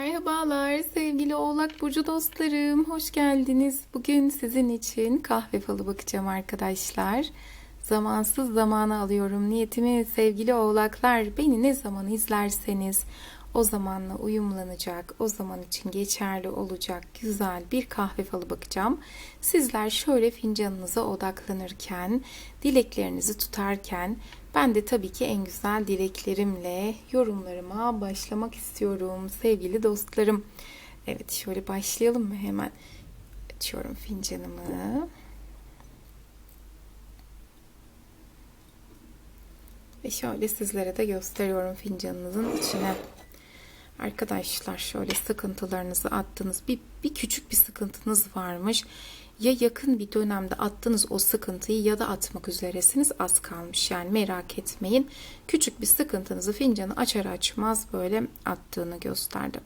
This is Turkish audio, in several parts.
Merhabalar sevgili Oğlak Burcu dostlarım. Hoş geldiniz. Bugün sizin için kahve falı bakacağım arkadaşlar. Zamansız zamana alıyorum niyetimi sevgili oğlaklar. Beni ne zaman izlerseniz o zamanla uyumlanacak, o zaman için geçerli olacak güzel bir kahve falı bakacağım. Sizler şöyle fincanınıza odaklanırken, dileklerinizi tutarken ben de tabii ki en güzel dileklerimle yorumlarıma başlamak istiyorum sevgili dostlarım. Evet şöyle başlayalım mı hemen? Açıyorum fincanımı. Ve şöyle sizlere de gösteriyorum fincanınızın içine. Arkadaşlar şöyle sıkıntılarınızı attınız. Bir, bir küçük bir sıkıntınız varmış. Ya yakın bir dönemde attınız o sıkıntıyı ya da atmak üzeresiniz az kalmış. Yani merak etmeyin. Küçük bir sıkıntınızı fincanı açar açmaz böyle attığını gösterdi.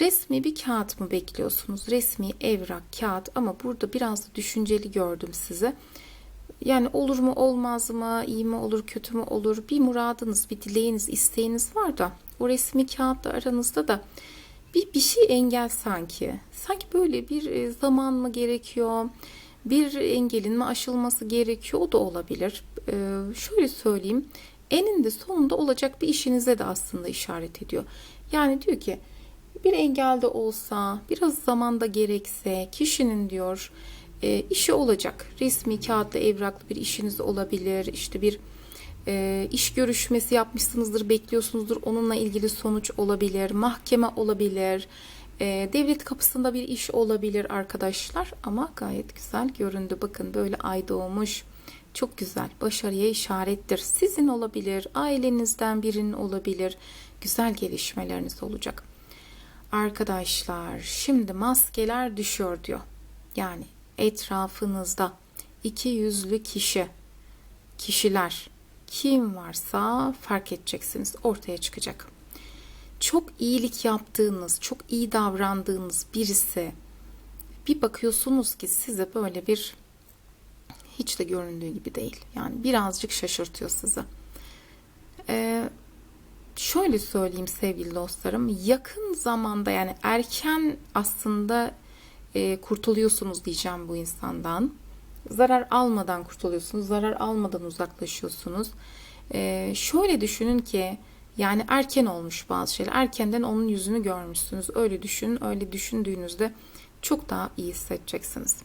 Resmi bir kağıt mı bekliyorsunuz? Resmi evrak, kağıt ama burada biraz da düşünceli gördüm sizi. Yani olur mu olmaz mı, iyi mi olur kötü mü olur bir muradınız, bir dileğiniz, isteğiniz var da o resmi kağıtla aranızda da bir, bir şey engel sanki. Sanki böyle bir e, zaman mı gerekiyor, bir engelin mi aşılması gerekiyor o da olabilir. Ee, şöyle söyleyeyim eninde sonunda olacak bir işinize de aslında işaret ediyor. Yani diyor ki bir engelde olsa, biraz zamanda gerekse kişinin diyor e, işi olacak. Resmi kağıtlı evraklı bir işiniz olabilir. İşte bir e, iş görüşmesi yapmışsınızdır, bekliyorsunuzdur. Onunla ilgili sonuç olabilir, mahkeme olabilir, e, devlet kapısında bir iş olabilir arkadaşlar. Ama gayet güzel göründü. Bakın böyle ay doğmuş. Çok güzel. Başarıya işarettir. Sizin olabilir, ailenizden birinin olabilir. Güzel gelişmeleriniz olacak. Arkadaşlar şimdi maskeler düşüyor diyor. Yani etrafınızda iki yüzlü kişi, kişiler kim varsa fark edeceksiniz. Ortaya çıkacak. Çok iyilik yaptığınız, çok iyi davrandığınız birisi bir bakıyorsunuz ki size böyle bir hiç de göründüğü gibi değil. Yani birazcık şaşırtıyor sizi. Ee, şöyle söyleyeyim sevgili dostlarım. Yakın zamanda yani erken aslında e, kurtuluyorsunuz diyeceğim bu insandan. Zarar almadan kurtuluyorsunuz, zarar almadan uzaklaşıyorsunuz. E, şöyle düşünün ki yani erken olmuş bazı şeyler. Erkenden onun yüzünü görmüşsünüz. Öyle düşünün, öyle düşündüğünüzde çok daha iyi hissedeceksiniz.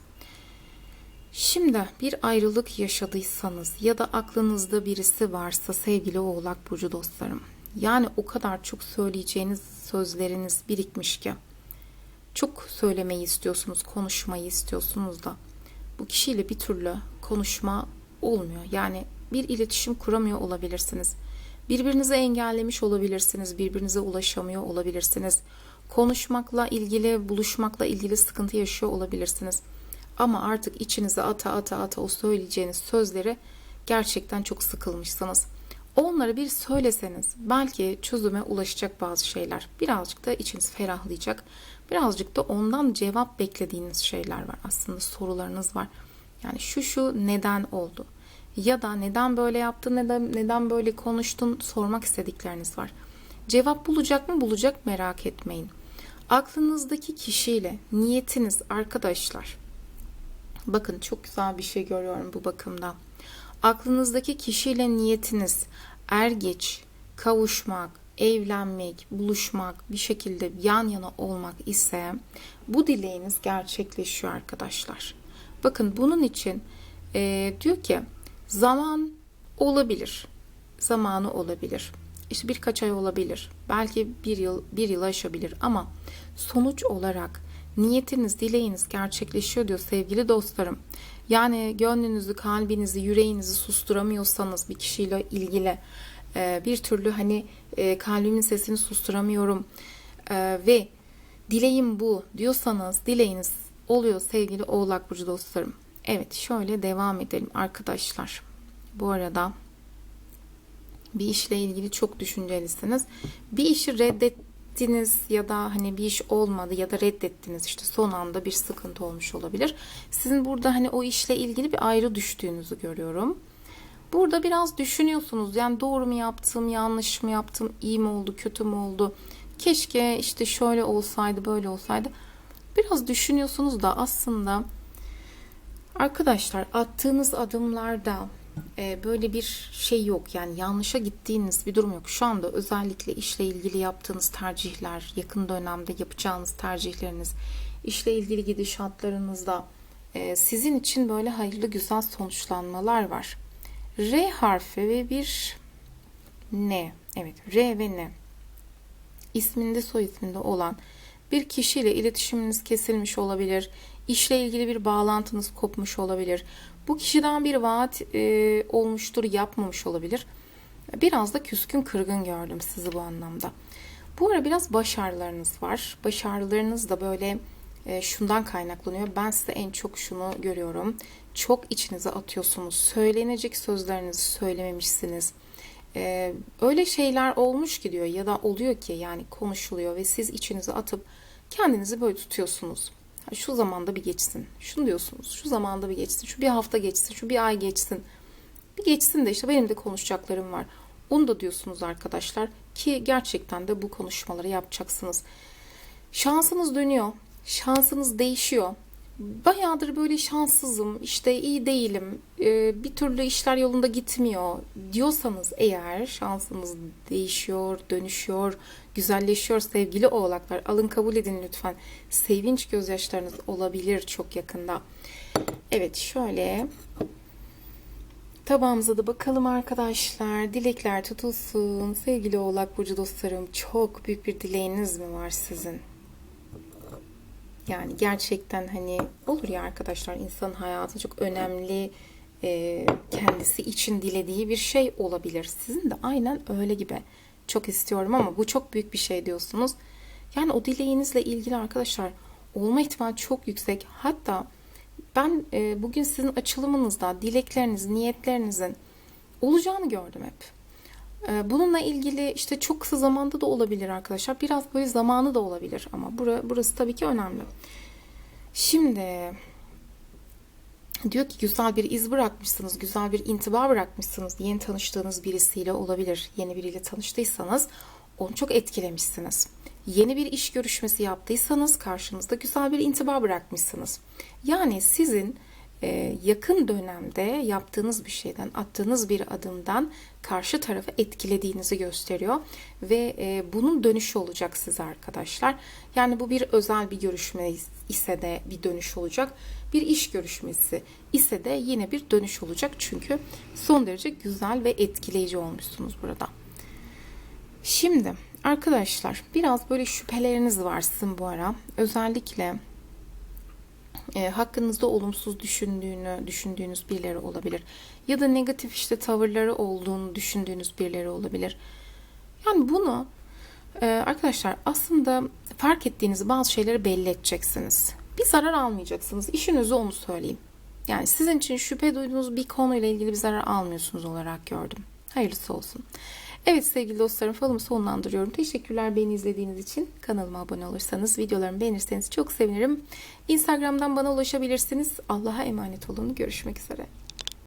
Şimdi bir ayrılık yaşadıysanız ya da aklınızda birisi varsa sevgili Oğlak Burcu dostlarım. Yani o kadar çok söyleyeceğiniz sözleriniz birikmiş ki çok söylemeyi istiyorsunuz, konuşmayı istiyorsunuz da bu kişiyle bir türlü konuşma olmuyor. Yani bir iletişim kuramıyor olabilirsiniz. Birbirinizi engellemiş olabilirsiniz, birbirinize ulaşamıyor olabilirsiniz. Konuşmakla ilgili, buluşmakla ilgili sıkıntı yaşıyor olabilirsiniz. Ama artık içinize ata ata ata o söyleyeceğiniz sözleri gerçekten çok sıkılmışsınız. Onları bir söyleseniz belki çözüme ulaşacak bazı şeyler. Birazcık da içiniz ferahlayacak. Birazcık da ondan cevap beklediğiniz şeyler var. Aslında sorularınız var. Yani şu şu neden oldu? Ya da neden böyle yaptın, neden, neden böyle konuştun sormak istedikleriniz var. Cevap bulacak mı bulacak merak etmeyin. Aklınızdaki kişiyle niyetiniz arkadaşlar. Bakın çok güzel bir şey görüyorum bu bakımda. Aklınızdaki kişiyle niyetiniz er geç kavuşmak, evlenmek, buluşmak, bir şekilde yan yana olmak ise bu dileğiniz gerçekleşiyor arkadaşlar. Bakın bunun için e, diyor ki zaman olabilir. Zamanı olabilir. İşte birkaç ay olabilir. Belki bir yıl, bir yıl aşabilir ama sonuç olarak niyetiniz, dileğiniz gerçekleşiyor diyor sevgili dostlarım. Yani gönlünüzü, kalbinizi, yüreğinizi susturamıyorsanız bir kişiyle ilgili e, bir türlü hani e, kalbimin sesini susturamıyorum e, ve dileğim bu diyorsanız dileğiniz oluyor sevgili Oğlak Burcu dostlarım. Evet şöyle devam edelim arkadaşlar. Bu arada bir işle ilgili çok düşüncelisiniz. Bir işi reddettiniz ya da hani bir iş olmadı ya da reddettiniz işte son anda bir sıkıntı olmuş olabilir. Sizin burada hani o işle ilgili bir ayrı düştüğünüzü görüyorum. Burada biraz düşünüyorsunuz. Yani doğru mu yaptım, yanlış mı yaptım, iyi mi oldu, kötü mü oldu? keşke işte şöyle olsaydı böyle olsaydı. Biraz düşünüyorsunuz da aslında arkadaşlar attığınız adımlarda e, böyle bir şey yok. Yani yanlışa gittiğiniz bir durum yok. Şu anda özellikle işle ilgili yaptığınız tercihler, yakın dönemde yapacağınız tercihleriniz, işle ilgili gidişatlarınızda e, sizin için böyle hayırlı güzel sonuçlanmalar var. R harfi ve bir N. Evet, R ve N. İsminde soy isminde olan bir kişiyle iletişiminiz kesilmiş olabilir. İşle ilgili bir bağlantınız kopmuş olabilir. Bu kişiden bir vaat e, olmuştur, yapmamış olabilir. Biraz da küskün kırgın gördüm sizi bu anlamda. Bu ara biraz başarılarınız var. Başarılarınız da böyle e, şundan kaynaklanıyor. Ben size en çok şunu görüyorum. Çok içinize atıyorsunuz. Söylenecek sözlerinizi söylememişsiniz. E, öyle şeyler olmuş ki diyor ya da oluyor ki yani konuşuluyor ve siz içinize atıp kendinizi böyle tutuyorsunuz. Şu zamanda bir geçsin. Şunu diyorsunuz. Şu zamanda bir geçsin. Şu bir hafta geçsin. Şu bir ay geçsin. Bir geçsin de işte benim de konuşacaklarım var. Onu da diyorsunuz arkadaşlar ki gerçekten de bu konuşmaları yapacaksınız. Şansınız dönüyor. Şansınız değişiyor. Bayağıdır böyle şanssızım, işte iyi değilim, e, bir türlü işler yolunda gitmiyor diyorsanız eğer şansınız değişiyor, dönüşüyor, güzelleşiyor sevgili oğlaklar. Alın kabul edin lütfen. Sevinç gözyaşlarınız olabilir çok yakında. Evet şöyle tabağımıza da bakalım arkadaşlar. Dilekler tutulsun. Sevgili oğlak burcu dostlarım çok büyük bir dileğiniz mi var sizin? Yani gerçekten hani olur ya arkadaşlar insanın hayatı çok önemli e, kendisi için dilediği bir şey olabilir. Sizin de aynen öyle gibi. Çok istiyorum ama bu çok büyük bir şey diyorsunuz. Yani o dileğinizle ilgili arkadaşlar olma ihtimali çok yüksek. Hatta ben e, bugün sizin açılımınızda dilekleriniz, niyetlerinizin olacağını gördüm hep. E, Bununla ilgili işte çok kısa zamanda da olabilir arkadaşlar. Biraz böyle zamanı da olabilir ama bura, burası tabii ki önemli. Şimdi diyor ki güzel bir iz bırakmışsınız, güzel bir intiba bırakmışsınız. Yeni tanıştığınız birisiyle olabilir. Yeni biriyle tanıştıysanız onu çok etkilemişsiniz. Yeni bir iş görüşmesi yaptıysanız karşınızda güzel bir intiba bırakmışsınız. Yani sizin yakın dönemde yaptığınız bir şeyden, attığınız bir adımdan karşı tarafı etkilediğinizi gösteriyor ve e, bunun dönüşü olacak size arkadaşlar. Yani bu bir özel bir görüşme ise de bir dönüş olacak. Bir iş görüşmesi ise de yine bir dönüş olacak. Çünkü son derece güzel ve etkileyici olmuşsunuz burada. Şimdi arkadaşlar biraz böyle şüpheleriniz var sizin bu ara. Özellikle e, hakkınızda olumsuz düşündüğünü düşündüğünüz birileri olabilir. Ya da negatif işte tavırları olduğunu düşündüğünüz birileri olabilir. Yani bunu e, arkadaşlar aslında fark ettiğiniz bazı şeyleri belli edeceksiniz. Bir zarar almayacaksınız. İşinize onu söyleyeyim. Yani sizin için şüphe duyduğunuz bir konuyla ilgili bir zarar almıyorsunuz olarak gördüm. Hayırlısı olsun. Evet sevgili dostlarım falımı sonlandırıyorum. Teşekkürler beni izlediğiniz için. Kanalıma abone olursanız, videolarımı beğenirseniz çok sevinirim. Instagram'dan bana ulaşabilirsiniz. Allah'a emanet olun. Görüşmek üzere.